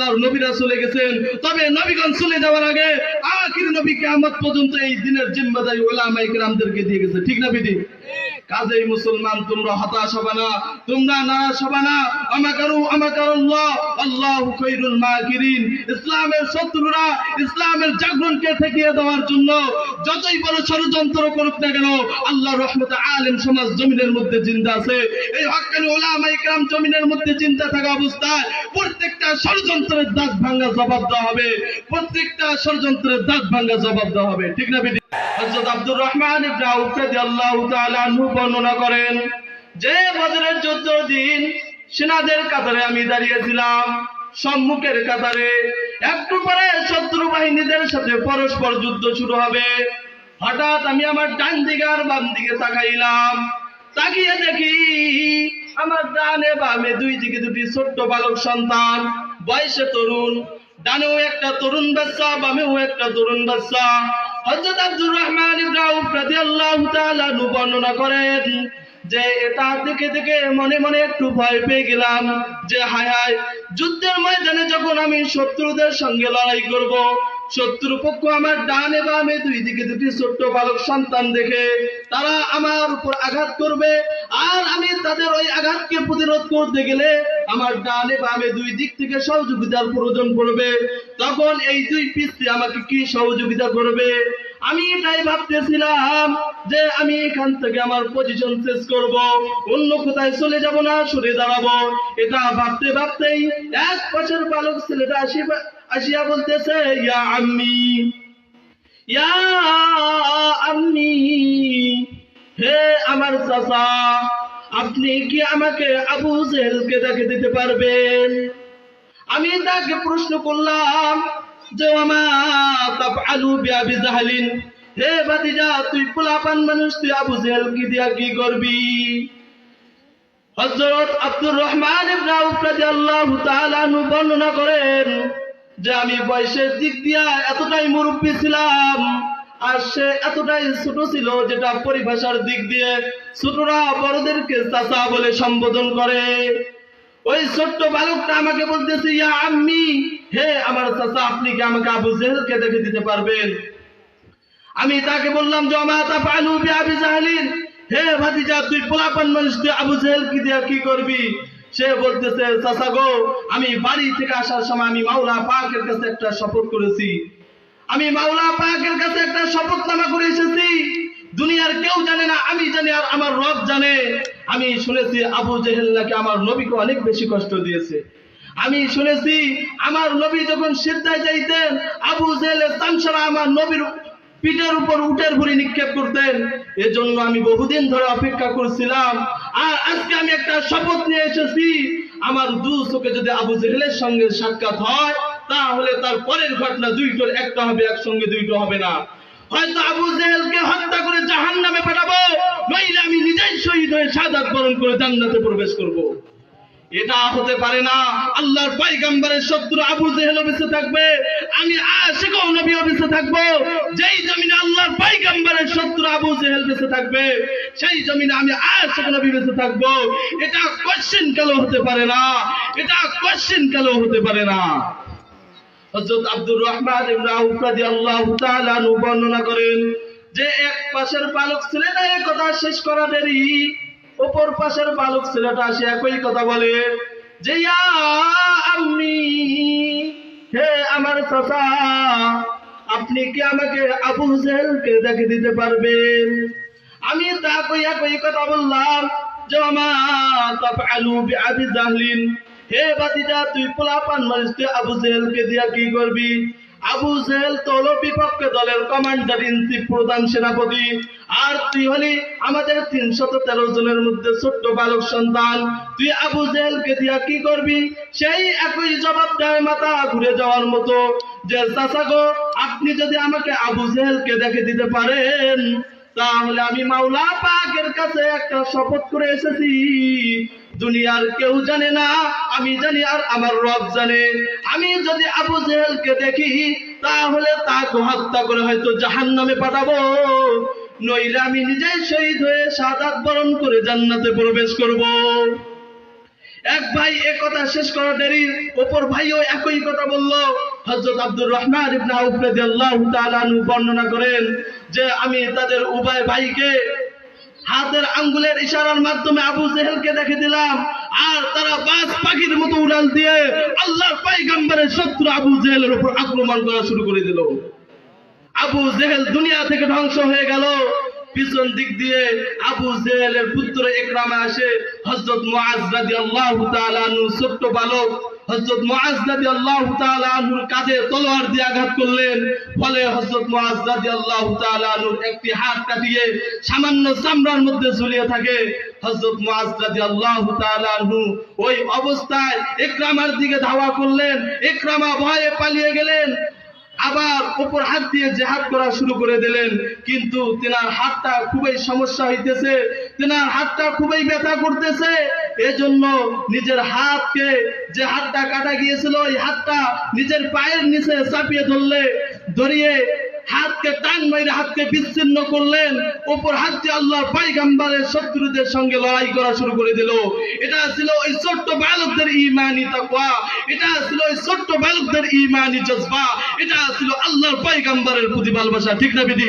আল্লাহর নবীরা চলে গেছেন। তবে নবীগণ চলে যাওয়ার আগে আখির নবী কিয়ামত পর্যন্ত এই দিনের জিম্মাদারি ওলা কেরামদেরকে দিয়ে গেছে। ঠিক না, বিধি? কাজেই মুসলমান, তোমরা হতাশ হবে না, তোমরা নারাজ হবে না। আমাকারু, আমাকারুল্লাহ, আল্লাহু খায়রুল মাকিরিন। ইসলামের শত্রুরা ইসলামের জাগরণকে ঠেকিয়ে দেওয়ার জন্য যতই বড় ষড়যন্ত্র করুক না কেন আল্লাহ রহমতে আলেম সমাজ জমিনের মধ্যে জিন্দা আছে। এই হক্কানি ওলামায়ে কেরাম জমিনের মধ্যে চিন্তা থাকা অবস্থায় প্রত্যেকটা ষড়যন্ত্রের দাঁত ভাঙ্গা জবাব দেওয়া হবে। প্রত্যেকটা ষড়যন্ত্রের দাঁত ভাঙ্গা জবাব দেওয়া হবে। ঠিক না হযরত আব্দুর রহমান ইবনে বর্ণনা করেন, যে বদরের যুদ্ধ দিন সেনাদের কাতারে আমি দাঁড়িয়েছিলাম সম্মুখের কাতারে একটু পরে শত্রু বাহিনীদের সাথে পরস্পর যুদ্ধ শুরু হবে। হঠাৎ আমি আমার ডান দিকে আর বাম দিকে তাকাইলাম। তাকিয়ে দেখি আমার ডানে বামে দুই দিকে দুটি ছোট্ট বালক সন্তান। বয়সে তরুণ, ডানেও একটা তরুণ বাচ্চা, বামেও একটা তরুণ বাচ্চা। হযরত আব্দুর রহমান ইব্রাহিম রাদিয়াল্লাহু তাআলা বর্ণনা করেন যে এটা দেখে দেখে মনে মনে একটু ভয় পেয়ে গেলাম যে হায় হায় যুদ্ধের ময়দানে যখন আমি শত্রুদের সঙ্গে লড়াই করব শত্রু পক্ষ আমার ডানে বামে দুই দিকে দুটি ছোট্ট বালক সন্তান দেখে তারা আমার উপর আঘাত করবে। আর আমি তাদের ওই আঘাতকে প্রতিরোধ করতে গেলে আমার ডানে বামে দুই দিক থেকে সহযোগিতার প্রয়োজন পড়বে। তখন এই দুই পিস্তি আমাকে কি সহযোগিতা করবে? আমি এটাই ভাবতেছিলাম যে আমি এখান থেকে আমার পজিশন শেষ করব, অন্য কোথায় চলে যাব না, সরে দাঁড়াবো। এটা ভাবতে ভাবতেই এক বছর বালক ছেলেটা আসি আসিয়া বলতেছে, ইয়া আম্মি ইয়া আম্মি, হে আমার চাচা, আপনি কি আমাকে আবু জেহেলকে দেখে দিতে পারবেন? আমি তাকে প্রশ্ন করলাম, যে তাফআলু বিআবি জাহলিন, হে ভাতিজা, তুই পোলাপান মানুষ, তুই আবু জেহেল কি দিয়া কি করবি? হজরত আব্দুর রহমান ইবনে আউফ রাদিয়াল্লাহু তাআলা বর্ণনা করেন যে আমি বয়সের দিক দিয়া এতটাই মুরব্বী ছিলাম, আর সে এতটাই ছোট ছিল যেটা পরিভাষার দিক দিয়ে ছোটরা বড়দেরকে চাচা বলে সম্বোধন করে। ওই ছোট্ট বালকটা আমাকে বলতেছে, ইয়া আম্মি, হে আমার চাচা, আপনি কি আমাকে আবু জেহেলকে দেখে দিতে পারবেন? আমি তাকে বললাম, যে আমা তাফআলু বিআবি জাহলিন, হে ভাতিজা, তুই পোলাপান মানুষ, তুই আবু জেহেল কি দিয়া কি করবি? সে বলতেছে, চাচা গো, আমি বাড়ি থেকে আসার সময় আমি মাওলা পাকের কাছে একটা শপথ করেছি। আমি মাওলা পাকের কাছে একটা শপথনামা করে এসেছি। দুনিয়ার কেউ জানে না, আমি জানি আর আমার রব জানে। আমি শুনেছি আবু জেহেল নাকি আমার নবীকে অনেক বেশি কষ্ট দিয়েছে। আমি শুনেছি আমার নবী যখন সিদ্ধায় যাইতেন, আবু জেহেলের তামসারা আমার নবীর পিঠের উপর উটের ভুড়ি নিক্ষেপ করতেন এজন্য আমি বহুদিন ধরে অপেক্ষা করছিলাম। আর আজকে আমি একটা শপথ নিয়ে এসেছি। আমার দু চোখে যদি আবু জেহেলের সঙ্গে সাক্ষাৎ হয়, তাহলে তার পরের ঘটনা দুইটোর একটা হবে, একসঙ্গে দুইটো হবে না। হয়তো আবু জেহেলকে হত্যা করে জাহান নামে পাঠাবো, নইলে আমি নিজেই শহীদ হয়ে সাদাত বরণ করে জান্নাতে প্রবেশ করব। এটা হতে পারে না। আল্লাহর পাইগাম্বারের শত্রু আবু জেহেল বেঁচে থাকবে। আমি আশেক নবী বেঁচে থাকব। যেই জমিনে আল্লাহর পাইগাম্বারের শত্রু আবু জেহেল বেঁচে থাকবে, সেই জমিনে আমি আশেক নবী বেঁচে থাকব। এটা কোশ্চেন কালো হতে পারে না। এটা কোশ্চেন কালো হতে পারে না। হযরত আব্দুর রহমান ইবনে আউফ রাদিয়াল্লাহু বর্ণনা করেন, যে এক পাশের বালক ছেলেটা এই কথা শেষ করা দেরি অপর পাশের বালক ছেলেটা আসে একই কথা বলে, যে আম্মি, হে আমার চাচা, আপনি কি আমাকে আবু জেহেলকে দেখে দিতে পারবেন? আমি তা কই কথা বললাম, যে আমা তাফআলু বিআবি জাহলিন, হে বাতিজা তুই পোলাপান মানুষ তুই আবু জেহেলকে দিয়া কি করবি? আবু জেহেল তো হলো বিপক্ষ দলের কমান্ডার ইন চিফ প্রধান সেনাপতি। আর তুই হলি আমাদের তিনশত তেরো জনের মধ্যে ছোট্ট বালক সন্তান। তুই আবু জেহেলকে দিয়া কি করবি? সেই একই জবাব দেয় মাথা ঘুরে যাওয়ার মতো। যে, চাচা গো, আপনি যদি আমাকে আবু জেহেলকে দেখে দিতে পারেন, তাহলে আমি মাওলা পাকের কাছে একটা শপথ করে এসেছি। দুনিয়ার কেউ জানে না, আমি জানি আর আমার রব জানে। আমি যদি আবু জেহেলকে দেখি, তাহলে তাকে হত্যা করে হয়তো জাহান নামে পাঠাবো। নইলে আমি নিজেই শহীদ হয়ে সাদাত বরণ করে জান্নাতে প্রবেশ করব। এক ভাই এ কথা শেষ করা দেরি অপর ভাইও একই কথা বলল। হযরত আব্দুর রহমান ইবনে তাআলা আনহু বর্ণনা করেন যে, আমি তাদের উভয় ভাইকে হাতের আঙ্গুলের ইশারার মাধ্যমে আবু জেহেলকে দেখে দিলাম, আর তারা বাস পাখির মতো উড়াল দিয়ে আল্লাহর পাইগাম্বারের শত্রু আবু জেহেলের উপর আক্রমণ করা শুরু করে দিল। আবু জেহেল দুনিয়া থেকে ধ্বংস হয়ে গেল। পিছন দিক দিয়ে আবু জেহেলের পুত্র একরামে আসে, হযরত মুআজ রাদিয়াল্লাহু তাআলা আনহু ছোট্ট বালক তাআলা কাঁধে তলোয়ার দিয়ে আঘাত করলেন। ফলে তাআলা একটি হাত কাটিয়ে সামান্য চামড়ার মধ্যে ঝুলিয়ে থাকে। হযরত মুআজ রাদিয়াল্লাহু তাআলা ওই অবস্থায় ইকরামার দিকে ধাওয়া করলেন। ইকরামা ভয়ে পালিয়ে গেলেন। আবার উপর হাত দিয়ে জেহাদ করা শুরু করে দিলেন। কিন্তু তেনার হাতটা খুবই সমস্যা হইতেছে। তেনার হাতটা খুবই ব্যথা করতেছে। এজন্য নিজের হাতকে যে হাতটা কাটা গিয়েছিল, ওই হাতটা নিজের পায়ের নিচে চাপিয়ে ধরলে, ধরিয়ে হাতকে টান মাইরে হাতকে বিচ্ছিন্ন করলেন উপর হাত দিয়ে আল্লাহ পাইগাম্বারের শত্রুদের সঙ্গে লড়াই করা শুরু করে দিল। এটা ছিল ওই ছোট্ট বালকদের ইমানি তাকওয়া, এটা ছিল ওই ছোট্ট বালকদের ইমানি জজবা, এটা ছিল আল্লাহর পাইগাম্বারের প্রতি ভালোবাসা। ঠিক না, বিধি?